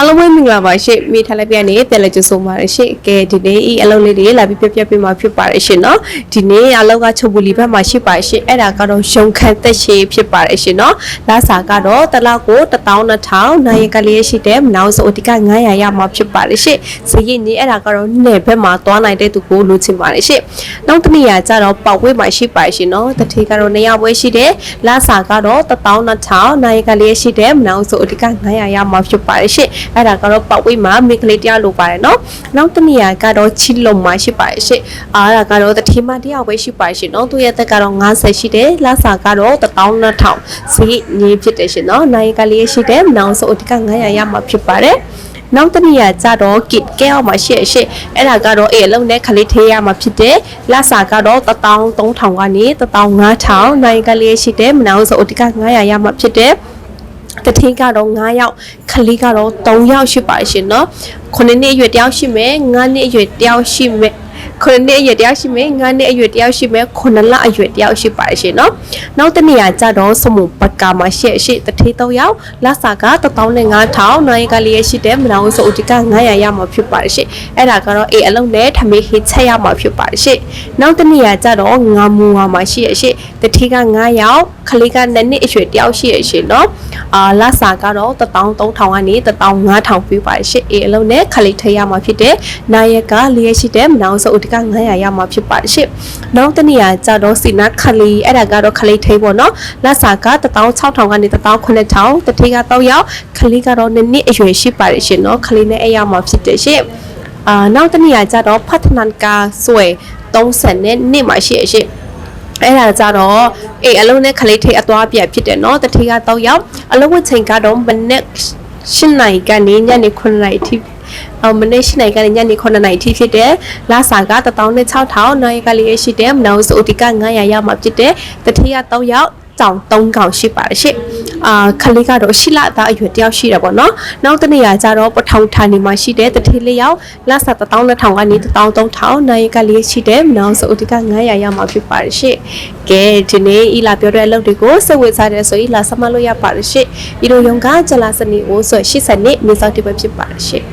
အားလုံးပဲမင်္ဂလာပါရှင့်မိထားလိုက်ပြနေပြန်လည်ကြိုဆိုပါရရှင့်ကဲဒီနေ့ဤအလုံးလေးတွေလာပြီးပြပြပြမှာဖြစ်ပါရရှင်နော်ဒီနေ့အလုံးကချုပ်ပူလီဘက်မှာရှိပါရှင့်အဲ့ဒါကတော့ရုံခန့်သက်ရှိဖြစ်ပါရရှင်နော်လာစာကတော့တစ်လောက်ကို12000နိုင်ကလေးရှိတဲ့မနောက်ဆိုအတိက900ရမှာဖြစ်ပါရရှင့်စရင်ကြီးအဲ့ဒါကတော့နယ်ဘက်မှာသွားနိုင်တဲ့သူကိုလိုချင်ပါရရှင့်နောက်တစ်နေရာကျတော့ပေါက်ဝဲမှာရှိပါရှင်နော်တတိကတော့နေရာပွဲရှိတဲ့လာစာကတော့12000နိုင်ကလေးရှိတဲ့မနောက်ဆိုအတိက900ရမှာဖြစ်ပါရရှင့်အဲ့ဒါကတော့ပေါက်ဝဲမှာမိကလေးတရားလိုပါတယ်နော်နောက်တစ်နေရာကတော့ချီလုံမှာရှိပါရရှင့်အားဒါကတော့တတိမတရားပွဲရှိပါရှင်နော်သူရဲ့တက်ကတော့90ရှိတယ်လာစာကတော့12000ဈေးညီဖြစ်တယ်ရှင်နော်နိုင်ကလေးရှိတဲ့မနောက်ဆိုအတိက900ရမှာဖြစ်ပါတယ်နောက်တစ်နေရာကြတော့ kit ကဲအောင်မှာရှေ့ရှေ့အဲ့ဒါကတော့အေးအလုံးနဲ့ခလေးထေးရမှာဖြစ်တယ်လက်စာကတော့13000ကနေ15000နိုင်ကလေးရှိတယ်မနောင်ဆိုအတိက900ရမှာဖြစ်တယ် တထင်းကတော့9ယောက်ခလေးကတော့3ယောက်ရှိပါရှင်เนาะ9နှစ်အရွယ်တယောက်ရှိမယ်9နှစ်အရွယ်တယောက်ရှိမယ်ခုနှစ်အရွယ်တယောက်ရှိမယ်ငါးနှစ်အရွယ်တယောက်ရှိမယ်ခုနှစ်လအရွယ်တယောက်ရှိပါရှင်เนาะနောက်တစ်နေရာကြတော့စမုပ ကာမှာရှေ့ရှေ့တထေးတော့ရောက်လက်စာက15000နိုင်ကလေးရရှိတဲ့မနောင်ဆိုအတိက900ရမှာဖြစ်ပါရှင်အဲ့ဒါကတော့အေးအလုံးနဲ့ထမေးဟစ်ချက်ရမှာဖြစ်ပါရှင်နောက်တစ်နေရာကြတော့ငါမူဟာမှာရှိရရှေ့တထေးက9ယောက်ခလေးက2နှစ်အရွယ်တယောက်ရှိရရှင်เนาะအာလက်စာကတော့13000ကနေ15000ပြပါရှင်အေးအလုံးနဲ့ခလေးထရမှာဖြစ်တဲ့နာယကလေးရရှိတဲ့မနောင်ဆိုအတိက900ရမှာဖြစ်ပါရှင်နောက်တစ်နေရာကြတော့စီနာခလေးအဲ့ဒါကတော့ခလေးထိပေါ့နော်လက်စာ က16000ကနေ19000တထေးက3ယောက်ခလေးကတော့2နှစ်အရွယ်ရှိပါတယ်ရှင်နော်ခလေးနဲ့အဲ့ရမှာဖြစ်တယ်ရှင်အာနောက်တစ်နေရာကြတော့ဖတ်နန်ကာဆွဲ30နဲ့နှစ်မှာရှိရရှင်အဲ့ဒါကြတော့အေးအလုံးနဲ့ခလေးထိအသွားပြက်ဖြစ်တယ်เนาะတထေးကတော့ရောက်အလုံးဝချိန်ကတော့မနေ့၈နိုင်ကနေညနေ9နိုင်အထိအော်မနေ့၈နိုင်ကနေညနေ9နိုင်အထိဖြစ်တယ်လာစာက16000နိုင်ကလေးရှိတယ်မနောက်ဆိုအတိက900ရမှာဖြစ်တယ်တထေးကတော့ရောက် တောင်၃កောင်ရှိပါတယ်ရှင့်အာခလေးကတော့ရှိလာသားအရွယ်တယောက်ရှိတယ်ပေါ့နော်နောက်တစ်နေရာကျတော့ပထောင်ဌာနေမှာရှိတဲ့တထေးလေးယောက်လဆာ12000ကနေ13000နိုင်ကလေးရှိတယ်နောက်ဆိုအတိက900ရမှာဖြစ်ပါတယ်ရှင့်ကဲဒီနေ့ဤလာပြောတဲ့အလုပ်တွေကိုစိတ်ဝင်စားတယ်ဆိုရင်လာဆက်မလို့ရပါတယ်ရှင့်ဤလိုရုံကဂျလာစနီကိုဆို80နှစ်မြေစောက်တိပဲဖြစ်ပါတယ်ရှင့်